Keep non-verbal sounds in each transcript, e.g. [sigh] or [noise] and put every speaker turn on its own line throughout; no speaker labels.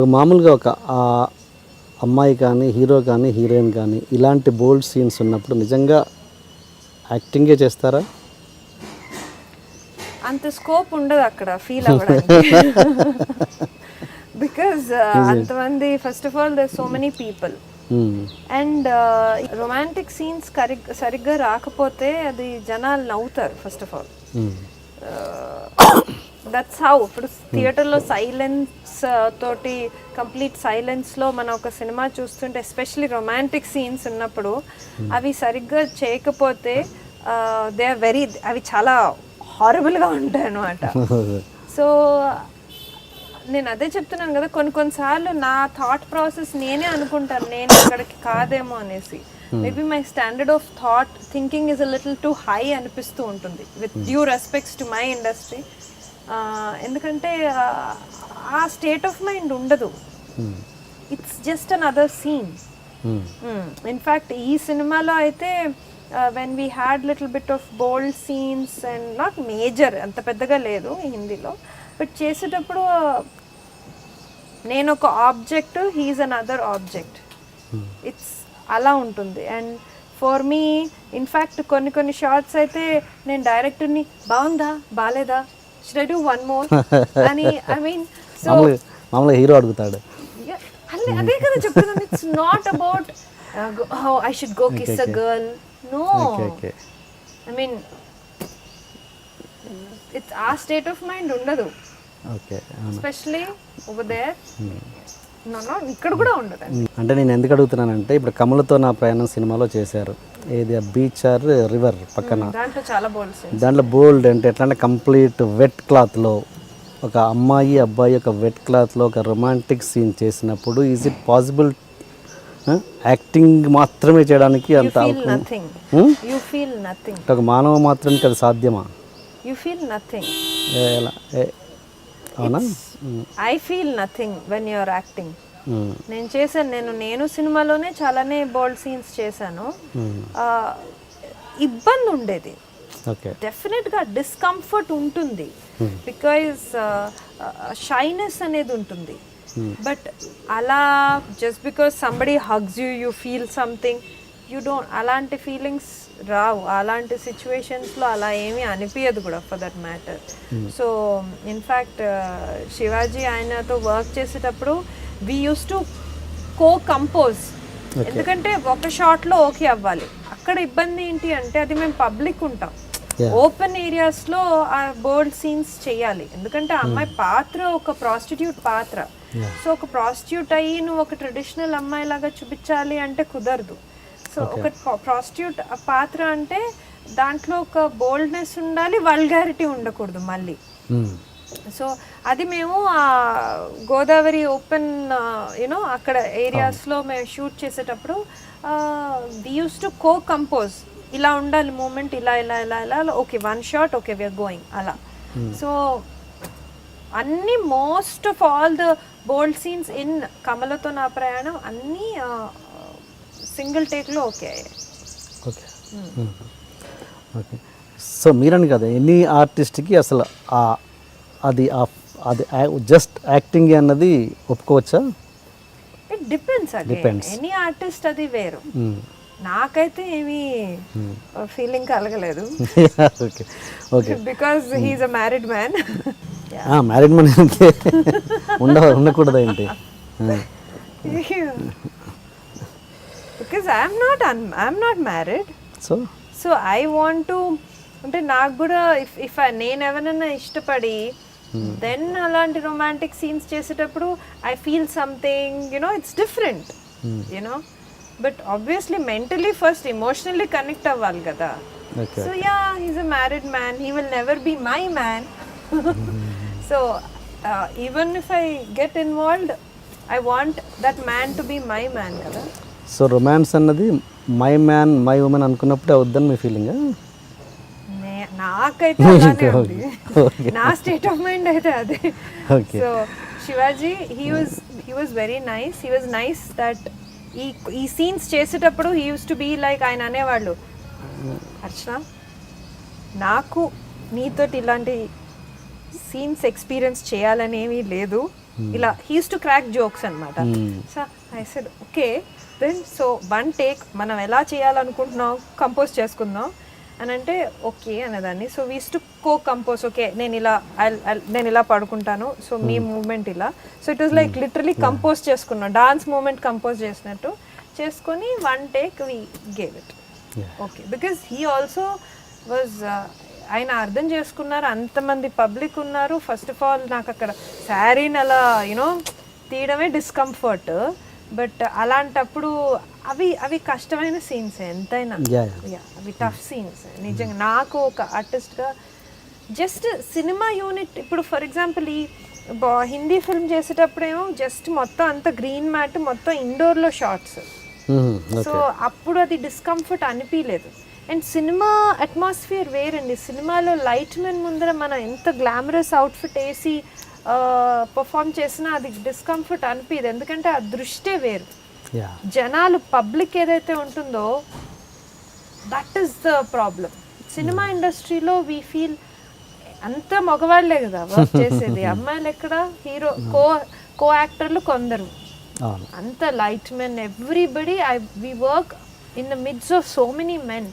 మామూలుగా ఒక ఆ అమ్మాయి కానీ హీరో కానీ హీరోయిన్ కానీ ఇలాంటి బోల్డ్ సీన్స్ ఉన్నప్పుడు నిజంగా యాక్టింగే చేస్తారా?
అంత స్కోప్ ఉండదు అక్కడ ఫీల్ అవ్వడానికి. [laughs] బికాజ్ అంతమంది first of all there so many people. And romantic scenes సరిగ్గా రాకపోతే అది జనాలు నవ్వుతారు first of all. That's how ఇప్పుడు థియేటర్లో సైలెన్స్ తోటి కంప్లీట్ సైలెన్స్లో మనం ఒక సినిమా చూస్తుంటే ఎస్పెషలీ రొమాంటిక్ సీన్స్ ఉన్నప్పుడు అవి సరిగ్గా చేయకపోతే దే ఆర్ వెరీ అవి చాలా హారబుల్గా ఉంటాయి అన్నమాట. [laughs] సో నేను అదే చెప్తున్నాను కదా కొన్ని కొన్నిసార్లు నా థాట్ ప్రాసెస్ నేనే అనుకుంటాను నేను అక్కడికి కాదేమో అనేసి. Maybe my standard of thought thinking is a little too high అనిపిస్తూ ఉంటుంది with due respects to my industry ఎందుకంటే ఆ, స్టేట్ ఆఫ్ మైండ్ ఉండదు. It's just another scene. In fact ఈ సినిమాలో అయితే when we had little bit of bold scenes and not major అంత పెద్దగా లేదు హిందీలో. బట్ చేసేటప్పుడు నేను ఒక object he's another object it's అలా ఉంటుంది. అండ్ ఫర్ మీ ఇన్ఫ్యాక్ట్ కొన్ని కొన్ని షార్ట్స్ అయితే నేను డైరెక్టర్ని బాగుందా? బాగాలేదా షుడ్ డూ వన్ మోర్ అని ఐ మీన్ సో
మామూలుగా హీరో అడుగుతాడు.
అదే కదా చెప్తున్నాను. It's not about how I should go kiss a girl no I mean it's a state of mind ఉండదు.
ఓకే
ఎస్పెషలీ ఓవర్ దేర్ ఇక్కడ కూడా ఉండదు
అంటే నేను ఎందుకు అడుగుతున్నానంటే ఇప్పుడు కమలతో నా ప్రయాణం సినిమాలో చేశారు. ఏది? బీచ్ ఆర్ రివర్ పక్కన?
దాంట్లో
బోల్డ్ అంటే ఎట్లా అంటే కంప్లీట్ వెట్ క్లాత్లో ఒక అమ్మాయి అబ్బాయి ఒక వెట్ క్లాత్లో ఒక రొమాంటిక్ సీన్ చేసినప్పుడు ఈజ్ ఇట్ పాసిబుల్ యాక్టింగ్ మాత్రమే చేయడానికి అంత ఒక మానవ మాత్రానికి అది సాధ్యమా?
యూ ఫీల్ నథింగ్
ఎలా? అవునా?
I feel nothing when you're acting. నేను చేశాను. నేను నేను సినిమాలోనే చాలానే బోల్డ్ సీన్స్ చేశాను. ఆ, ఇబ్బంది ఉండేది.
ఓకే.
డెఫినెట్గా డిస్కంఫర్ట్ ఉంటుంది. బికాజ్ షైనెస్ అనేది ఉంటుంది. బట్ అలా just because somebody hugs you you feel something you don't అలాంటి ఫీలింగ్స్ రావు. అలాంటి సిచ్యువేషన్స్లో అలా ఏమీ అనిపించదు కూడా for that matter so in fact Shivaji ఆయనతో వర్క్ చేసేటప్పుడు we use to co compose ఎందుకంటే ఒక షాట్లో ఓకే అవ్వాలి. అక్కడ ఇబ్బంది ఏంటి అంటే అది మేము పబ్లిక్ ఉంటాం. ఓపెన్ ఏరియాస్లో ఆ బోల్డ్ సీన్స్ చేయాలి. ఎందుకంటే ఆ అమ్మాయి పాత్ర ఒక ప్రాస్టిట్యూట్ పాత్ర. సో ఒక ప్రాస్టిట్యూట్ అయ్యి నువ్వు ఒక ట్రెడిషనల్ అమ్మాయి లాగా చూపించాలి అంటే కుదరదు. సో ఒక ప్రాస్టిట్యూట్ పాత్ర అంటే దాంట్లో ఒక బోల్డ్నెస్ ఉండాలి వల్గారిటీ ఉండకూడదు మళ్ళీ.
మ్మ్.
సో అది మేము ఆ గోదావరి ఓపెన్ యూనో అక్కడ ఏరియాస్లో మేము షూట్ చేసేటప్పుడు we use to co compose ఇలా ఉండాలి మూమెంట్ ఇలా ఇలా ఇలా ఇలా okay one shot okay we are going అలా. సో అన్ని most of all the bold scenes in కమలతో నా ప్రయాణం అన్నీ సింగిల్ టేక్లో ఓకే అయ్యాయి.
ఓకే. ఓకే సో మీరని కదా ఎనీ ఆర్టిస్ట్కి అసలు ఆ అది అది జస్ట్ యాక్టింగ్ అన్నది ఒప్పుకోవచ్చా?
It depends
Depends.
Any artist అది వేరు.
మ్మ్.
నాకైతే ఏమీ ఫీలింగ్ కలగలేదు.
Okay okay
because he's a married man
married money ఉండ ఉండకూడదు ఏంటి?
Because I'm not I'm not married
so
so I want to అంటే నాకు కూడా ఇఫ్ ఇఫ్ నేను ఎవరైనా ఇష్టపడి దెన్ అలాంటి రొమాంటిక్ సీన్స్ చేసేటప్పుడు I feel something you know it's different you know but obviously mentally first emotionally connect అవ్వాలి కదా. So ya he's a married man he will never be my man so even if I get involved I want that man to be my man కదా.
So romance అన్నది my man my woman అనుకున్నప్పుడే అవుద్దని మీ feeling
నాకైతే [laughs] అలానే ఉంది. నా state of mind అయితే అదే. So Shivaji he was he was very nice he was nice that ఈ ఈ సీన్స్ చేసేటప్పుడు he use to be like ఆయన అనేవాళ్ళు. అర్చన నాకు నీతోటి ఇలాంటి సీన్స్ ఎక్స్పీరియన్స్ చేయాలని ఏమీ లేదు ఇలా హీస్ టు క్రాక్ జోక్స్ అనమాట so I said okay then so one take మనం ఎలా చేయాలనుకుంటున్నాం కంపోజ్ చేసుకుందాం. అని అంటే ఓకే అనేదాన్ని so we's to co compose okay నేను ఇలా నేను ఇలా పడుకుంటాను. సో మీ మూమెంట్ ఇలా. So it was like literally compose చేసుకున్నాం డాన్స్ మూమెంట్ కంపోజ్ చేసినట్టు. చేసుకొని one take we gave it okay because he also was ఆయన అర్థం చేసుకున్నారు. అంతమంది పబ్లిక్ ఉన్నారు. ఫస్ట్ ఆఫ్ ఆల్ నాకు అక్కడ శారీని అలా యూనో తీయడమే డిస్కంఫర్ట్ బట్ అలాంటప్పుడు అవి అవి కష్టమైన సీన్స్ ఎంతైనా. అవి టఫ్ సీన్స్ నిజంగా నాకు ఒక ఆర్టిస్ట్గా జస్ట్ సినిమా యూనిట్ ఇప్పుడు ఫర్ ఎగ్జాంపుల్ ఈ బా- హిందీ ఫిల్మ్ చేసేటప్పుడేమో జస్ట్ మొత్తం అంత గ్రీన్ మ్యాట్ మొత్తం ఇండోర్లో షార్ట్స్ సో అప్పుడు అది డిస్కంఫర్ట్ అనిపించలేదు అండ్ సినిమా అట్మాస్ఫియర్ వేరండి. సినిమాలో లైట్ మెన్ ముందర మనం ఎంత గ్లామరస్ అవుట్ఫిట్ వేసి పర్ఫామ్ చేసినా అది డిస్కంఫర్ట్ అనిపించదు ఎందుకంటే ఆ దృష్టే వేరు. జనాలు పబ్లిక్ ఏదైతే ఉంటుందో that is the problem cinema ఇండస్ట్రీలో వీ ఫీల్ అంత మగవాళ్ళే కదా వర్క్ [laughs] చేసేది. అమ్మాయిలు ఎక్కడ? హీరో కో కో యాక్టర్లు కొందరు. అంత light men everybody I we work in the midst of so many men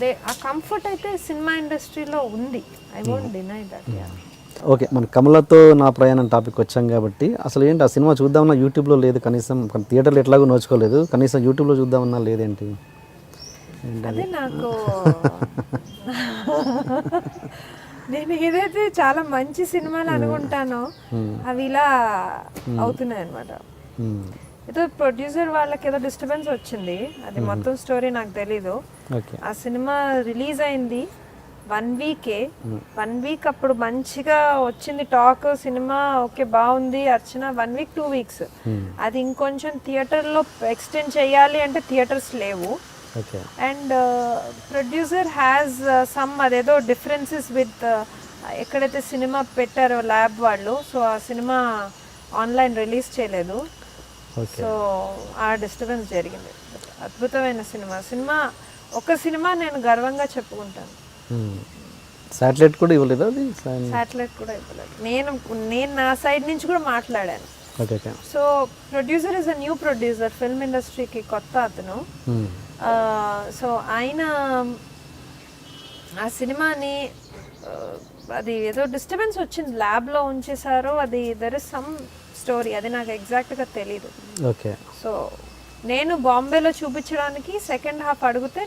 they ఆ కంఫర్ట్ అయితే సినిమా ఇండస్ట్రీలో ఉంది. I won't deny that
okay మన కమలతో నా ప్రయాణం టాపిక్ వచ్చాం కాబట్టి అసలు ఏంటి ఆ సినిమా చూద్దామన్నా యూట్యూబ్లో లేదు కనీసం థియేటర్లో ఎట్లాగో నోచుకోలేదు కనీసం యూట్యూబ్లో చూద్దామన్నా లేదేంటి?
అదే నాకు [laughs] నేను ఏదైతే చాలా మంచి సినిమాలు అనుకుంటానో అవి ఇలా అవుతున్నాయి అనమాట. ఏదో ప్రొడ్యూసర్ వాళ్ళకి ఏదో డిస్టర్బెన్స్ వచ్చింది. అది మొత్తం స్టోరీ నాకు తెలీదు.
ఓకే
ఆ సినిమా రిలీజ్ అయింది. One week. వన్ వీక్ అప్పుడు మంచిగా వచ్చింది టాక్ సినిమా ఓకే బాగుంది Archana one week two weeks. అది ఇంకొంచెం థియేటర్లో ఎక్స్టెండ్ చేయాలి అంటే థియేటర్స్ లేవు.
Okay.
And producer has some అదేదో డిఫరెన్సెస్ విత్ ఎక్కడైతే సినిమా పెట్టారో ల్యాబ్ వాళ్ళు సో ఆ సినిమా ఆన్లైన్ రిలీజ్ చేయలేదు. సో ఆ డిస్టర్బెన్స్ జరిగింది. అద్భుతమైన సినిమా. సినిమా ఒక సినిమా నేను గర్వంగా చెప్పుకుంటాను.
శాటిలైట్ కూడా ఇవ్వలేదు అది?
శాటిలైట్ కూడా ఇవ్వలేదు. నేను నేను నా సైడ్ నుంచి కూడా మాట్లాడాను. So producer is a new producer film ఇండస్ట్రీకి కొత్త అతను. సో ఆయన ఆ సినిమాని అది ఏదో డిస్టర్బెన్స్ వచ్చింది. ల్యాబ్లో ఉంచేసారో అది దర్ ఇస్ సమ్ స్టోరీ అది నాకు ఎగ్జాక్ట్గా తెలీదు.
ఓకే
సో నేను బాంబేలో చూపించడానికి సెకండ్ హాఫ్ అడిగితే